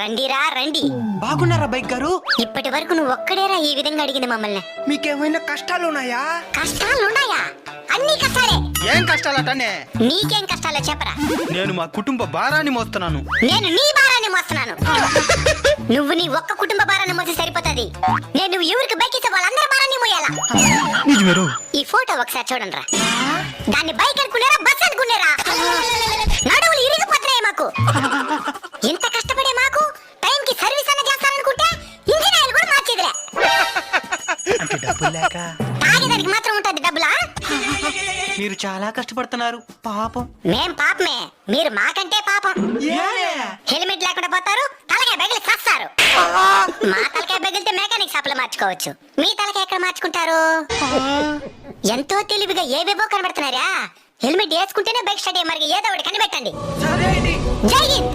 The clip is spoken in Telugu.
రండిరా రండి. బాగున్నారా బైక్ గారు? ఇప్పటి వరకు నువ్వు ఒక్కడేరా ఈ విధంగా అడిగింది మమ్మల్ని. మీకేమైనా కష్టాలు ఉన్నాయా? కష్టాలు ఉన్నాయా అన్ని కష్టాలే. ఏం కష్టాలటనే? నీకేం కష్టాలో చెప్పరా. నేను మా కుటుంబ భారాన్ని మోస్తున్నాను. నేను నీ భారాన్ని మోస్తున్నాను. నువ్వు నీ ఒక్క కుటుంబ భారాన్ని మోసి సరిపోతుంది. నేను నువ్వు ఎవరికి బైక్ ఇస్తే వాళ్ళందరి భారాన్ని మోయాలా? ఈ ఫోటో ఒకసారి చూడండి రా దాన్ని బైక్ అనుకున్నారా బస్ అనుకున్నారా అంటే డబ్బులు లేక? తాగేదానికి మాత్రం ఉంటుంది డబ్బులా? మీరు చాలా కష్టపడుతున్నారు పాపం. మేం పాపమే మీరు మాకంటే పాపం. హెల్మెట్ లేకుండా పోతారు తలకాయ బగిలి సస్తారు మా తలకాయ బగిలితే మెకానిక్ షాప్లో మార్చుకోవచ్చు. మీ తలకాయ ఎక్కడ మార్చుకుంటారు? ఎంతో తెలివిగా ఏవేవో కనబడుతున్నారా? హెల్మెట్ వేసుకుంటేనే బైక్ స్టార్ట్ అయ్యే మరి ఏదో ఒకటి కనిపెట్టండి. జై హింద్!